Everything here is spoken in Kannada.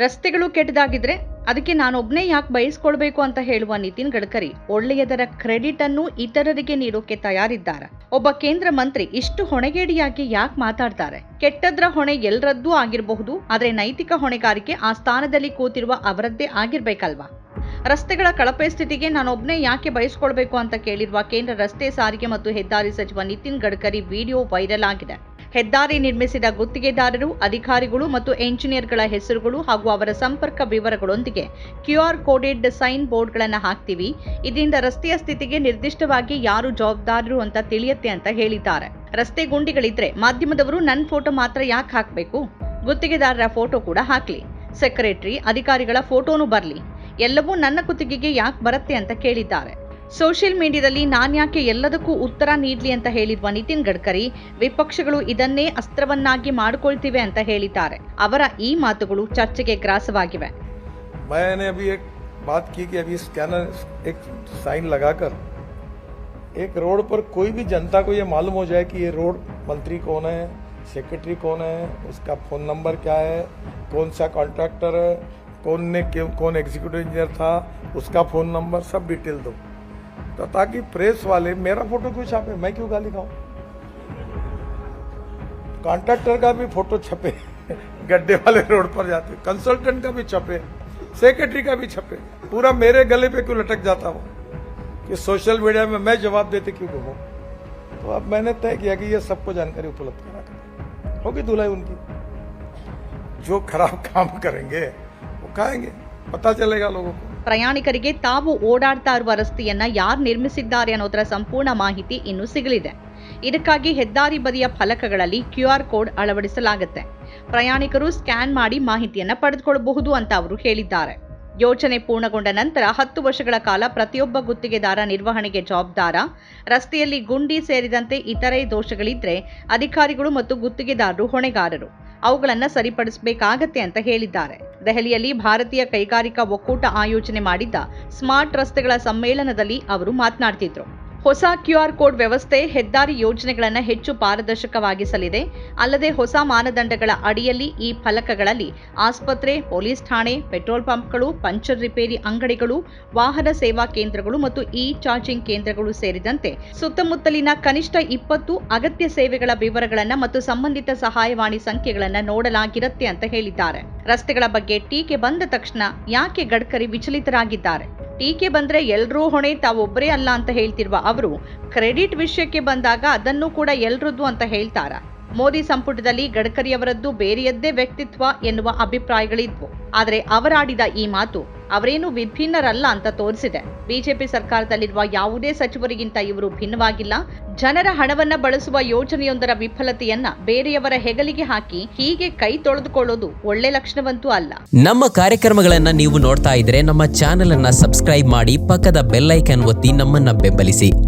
ರಸ್ತೆಗಳು ಕೆಟ್ಟದಾಗಿದ್ರೆ ಅದಕ್ಕೆ ನಾನೊಬ್ನೇ ಯಾಕೆ ಬಯಸ್ಕೊಳ್ಬೇಕು ಅಂತ ಹೇಳುವ ನಿತಿನ್ ಗಡ್ಕರಿ ಒಳ್ಳೆಯದರ ಕ್ರೆಡಿಟ್ ಅನ್ನು ಇತರರಿಗೆ ನೀಡೋಕೆ ತಯಾರಿದ್ದಾರೆ. ಒಬ್ಬ ಕೇಂದ್ರ ಮಂತ್ರಿ ಇಷ್ಟು ಹೊಣೆಗೇಡಿಯಾಗಿ ಯಾಕೆ ಮಾತಾಡ್ತಾರೆ? ಕೆಟ್ಟದ್ರ ಹೊಣೆ ಎಲ್ರದ್ದೂ ಆಗಿರಬಹುದು, ಆದರೆ ನೈತಿಕ ಹೊಣೆಗಾರಿಕೆ ಆ ಸ್ಥಾನದಲ್ಲಿ ಕೂತಿರುವ ಅವರದ್ದೇ ಆಗಿರ್ಬೇಕಲ್ವಾ? ರಸ್ತೆಗಳ ಕಳಪೆ ಸ್ಥಿತಿಗೆ ನಾನೊಬ್ನೇ ಯಾಕೆ ಬಯಸ್ಕೊಳ್ಬೇಕು ಅಂತ ಕೇಳಿರುವ ಕೇಂದ್ರ ರಸ್ತೆ ಸಾರಿಗೆ ಮತ್ತು ಹೆದ್ದಾರಿ ಸಚಿವ ನಿತಿನ್ ಗಡ್ಕರಿ ವಿಡಿಯೋ ವೈರಲ್ ಆಗಿದೆ. ಹೆದ್ದಾರಿ ನಿರ್ಮಿಸಿದ ಗುತ್ತಿಗೆದಾರರು, ಅಧಿಕಾರಿಗಳು ಮತ್ತು ಎಂಜಿನಿಯರ್ಗಳ ಹೆಸರುಗಳು ಹಾಗೂ ಅವರ ಸಂಪರ್ಕ ವಿವರಗಳೊಂದಿಗೆ ಕ್ಯೂಆರ್ ಕೋಡೆಡ್ ಸೈನ್ ಬೋರ್ಡ್ಗಳನ್ನು ಹಾಕ್ತೀವಿ. ಇದರಿಂದ ರಸ್ತೆಯ ಸ್ಥಿತಿಗೆ ನಿರ್ದಿಷ್ಟವಾಗಿ ಯಾರು ಜವಾಬ್ದಾರರು ಅಂತ ತಿಳಿಯುತ್ತೆ ಅಂತ ಹೇಳಿದ್ದಾರೆ. ರಸ್ತೆ ಗುಂಡಿಗಳಿದ್ರೆ ಮಾಧ್ಯಮದವರು ನನ್ನ ಫೋಟೋ ಮಾತ್ರ ಯಾಕೆ ಹಾಕಬೇಕು? ಗುತ್ತಿಗೆದಾರರ ಫೋಟೋ ಕೂಡ ಹಾಕಲಿ. ಸೆಕ್ರೆಟರಿ, ಅಧಿಕಾರಿಗಳ ಫೋಟೋನೂ ಬರಲಿ. ಎಲ್ಲವೂ ನನ್ನ ಕುತ್ತಿಗೆಗೆ ಯಾಕೆ ಬರುತ್ತೆ ಅಂತ ಕೇಳಿದ್ದಾರೆ. ಸೋಷಿಯಲ್ ಮೀಡಿಯಾದಲ್ಲಿ ನಾನ್ಯಾಕೆ ಎಲ್ಲದಕ್ಕೂ ಉತ್ತರ ನೀಡ್ಲಿ ಅಂತ ಹೇಳಿರುವ ನಿತಿನ್ ಗಡ್ಕರಿ ವಿಪಕ್ಷಗಳು ಇದನ್ನೇ ಅಸ್ತ್ರವನ್ನಾಗಿ ಮಾಡಿಕೊಳ್ತಿವೆ ಅಂತ ಹೇಳಿದ್ದಾರೆ ಅವರ ಈ ಮಾತುಗಳು ಚರ್ಚೆಗೆ ಗ್ರಾಸವಾಗಿವೆ मैंने अभी एक बात की कि अभी स्कैनर एक साइन लगाकर एक रोड पर कोई भी जनता को ये मालूम हो जाए कि ये रोड मंत्री कौन है सेक्रेटरी कौन है उसका फ़ोन नंबर क्या है कौन सा कॉन्ट्रैक्टर है कौन ने क्यों कौन एग्जीक्यूटिव इंजीनियर था उसका फ़ोन नंबर सब डिटेल दो तो ताकि प्रेस वाले, मेरा फ़ोटो क्यों छापे? मैं क्यों गाली खाऊं? कॉन्ट्रैक्टर का भी फ़ोटो छपे, गड्ढे वाले रोड पर जाते कंसल्टेंट का भी छपे सेक्रेटरी का भी छपे। पूरा मेरे गले पे क्यों लटक जाता हूँ कि सोशल मीडिया में मैं जवाब देते क्यों घूमूं? तो अब मैंने तय किया कि ये सबको जानकारी उपलब्ध करा कर होगी धुलाई उनकी। जो खराब काम करेंगे, वो खाएँगे। पता चलेगा लोगों को। ಪ್ರಯಾಣಿಕರಿಗೆ ತಾವು ಓಡಾಡ್ತಾ ಇರುವ ರಸ್ತೆಯನ್ನ ಯಾರು ನಿರ್ಮಿಸಿದ್ದಾರೆ ಅನ್ನೋದರ ಸಂಪೂರ್ಣ ಮಾಹಿತಿ ಇನ್ನೂ ಸಿಗಲಿದೆ. ಇದಕ್ಕಾಗಿ ಹೆದ್ದಾರಿ ಬದಿಯ ಫಲಕಗಳಲ್ಲಿ ಕ್ಯೂಆರ್ ಕೋಡ್ ಅಳವಡಿಸಲಾಗುತ್ತೆ. ಪ್ರಯಾಣಿಕರು ಸ್ಕ್ಯಾನ್ ಮಾಡಿ ಮಾಹಿತಿಯನ್ನ ಪಡೆದುಕೊಳ್ಳಬಹುದು ಅಂತ ಅವರು ಹೇಳಿದ್ದಾರೆ. ಯೋಜನೆ ಪೂರ್ಣಗೊಂಡ ನಂತರ ಹತ್ತು ವರ್ಷಗಳ ಕಾಲ ಪ್ರತಿಯೊಬ್ಬ ಗುತ್ತಿಗೆದಾರ ನಿರ್ವಹಣೆಗೆ ಜವಾಬ್ದಾರ, ರಸ್ತೆಯಲ್ಲಿ ಗುಂಡಿ ಸೇರಿದಂತೆ ಇತರೆ ದೋಷಗಳಿದ್ರೆ ಅಧಿಕಾರಿಗಳು ಮತ್ತು ಗುತ್ತಿಗೆದಾರರು ಹೊಣೆಗಾರರು. ಅವುಗಳನ್ನು ಸರಿಪಡಿಸಬೇಕಾಗತ್ತೆ ಅಂತ ಹೇಳಿದ್ದಾರೆ. ದೆಹಲಿಯಲ್ಲಿ ಭಾರತೀಯ ಕೈಗಾರಿಕಾ ಒಕ್ಕೂಟ ಆಯೋಜನೆ ಮಾಡಿದ್ದ ಸ್ಮಾರ್ಟ್ ರಸ್ತೆಗಳ ಸಮ್ಮೇಳನದಲ್ಲಿ ಅವರು ಮಾತನಾಡ್ತಿದ್ರು. ಹೊಸ ಕ್ಯೂಆರ್ ಕೋಡ್ ವ್ಯವಸ್ಥೆ, ಹೆದ್ದಾರಿ ಯೋಜನೆಗಳನ್ನು ಹೆಚ್ಚು ಪಾರದರ್ಶಕವಾಗಿಸಲಿದೆ. ಅಲ್ಲದೆ ಹೊಸ ಮಾನದಂಡಗಳ ಅಡಿಯಲ್ಲಿ ಈ ಫಲಕಗಳಲ್ಲಿ ಆಸ್ಪತ್ರೆ, ಪೊಲೀಸ್ ಠಾಣೆ, ಪೆಟ್ರೋಲ್ ಪಂಪ್ಗಳು, ಪಂಚರ್ ರಿಪೇರಿ ಅಂಗಡಿಗಳು, ವಾಹನ ಸೇವಾ ಕೇಂದ್ರಗಳು ಮತ್ತು ಇ ಚಾರ್ಜಿಂಗ್ ಕೇಂದ್ರಗಳು ಸೇರಿದಂತೆ ಸುತ್ತಮುತ್ತಲಿನ ಕನಿಷ್ಠ ಇಪ್ಪತ್ತು ಅಗತ್ಯ ಸೇವೆಗಳ ವಿವರಗಳನ್ನು ಮತ್ತು ಸಂಬಂಧಿತ ಸಹಾಯವಾಣಿ ಸಂಖ್ಯೆಗಳನ್ನು ನೋಡಲಾಗಿರುತ್ತೆ ಅಂತ ಹೇಳಿದ್ದಾರೆ. ರಸ್ತೆಗಳ ಬಗ್ಗೆ ಟೀಕೆ ಬಂದ ತಕ್ಷಣ ಯಾಕೆ ಗಡ್ಕರಿ ವಿಚಲಿತರಾಗಿದ್ದಾರೆ? ಟೀಕೆ ಬಂದ್ರೆ ಎಲ್ಲರೂ ಹೊಣೆ, ತಾವೊಬ್ಬರೇ ಅಲ್ಲ ಅಂತ ಹೇಳ್ತಿರುವ ಅವರು, ಕ್ರೆಡಿಟ್ ವಿಷಯಕ್ಕೆ ಬಂದಾಗ ಅದನ್ನು ಕೂಡ ಎಲ್ರದ್ದು ಅಂತ ಹೇಳ್ತಾರ? ಮೋದಿ ಸಂಪುಟದಲ್ಲಿ ಗಡ್ಕರಿಯವರದ್ದು ಬೇರೆಯದ್ದೇ ವ್ಯಕ್ತಿತ್ವ ಎನ್ನುವ ಅಭಿಪ್ರಾಯಗಳಿದ್ವು. ಆದರೆ ಅವರಾಡಿದ ಈ ಮಾತು ಅವರೇನು ವಿಭಿನ್ನರಲ್ಲ ಅಂತ ತೋರಿಸಿದೆ. ಬಿಜೆಪಿ ಸರ್ಕಾರದಲ್ಲಿರುವ ಯಾವುದೇ ಸಚಿವರಿಗಿಂತ ಇವರು ಭಿನ್ನವಾಗಿಲ್ಲ. ಜನರ ಹಣವನ್ನ ಬಳಸುವ ಯೋಜನೆಯೊಂದರ ವಿಫಲತೆಯನ್ನ ಬೇರೆಯವರ ಹೆಗಲಿಗೆ ಹಾಕಿ ಹೀಗೆ ಕೈ ತೊಳೆದುಕೊಳ್ಳೋದು ಒಳ್ಳೆ ಲಕ್ಷಣವಂತೂ ಅಲ್ಲ. ನಮ್ಮ ಕಾರ್ಯಕ್ರಮಗಳನ್ನ ನೀವು ನೋಡ್ತಾ ಇದ್ರೆ ನಮ್ಮ ಚಾನೆಲ್ ಅನ್ನ ಸಬ್ಸ್ಕ್ರೈಬ್ ಮಾಡಿ ಪಕ್ಕದ ಬೆಲ್ಲೈಕನ್ ಒತ್ತಿ ನಮ್ಮನ್ನ ಬೆಂಬಲಿಸಿ.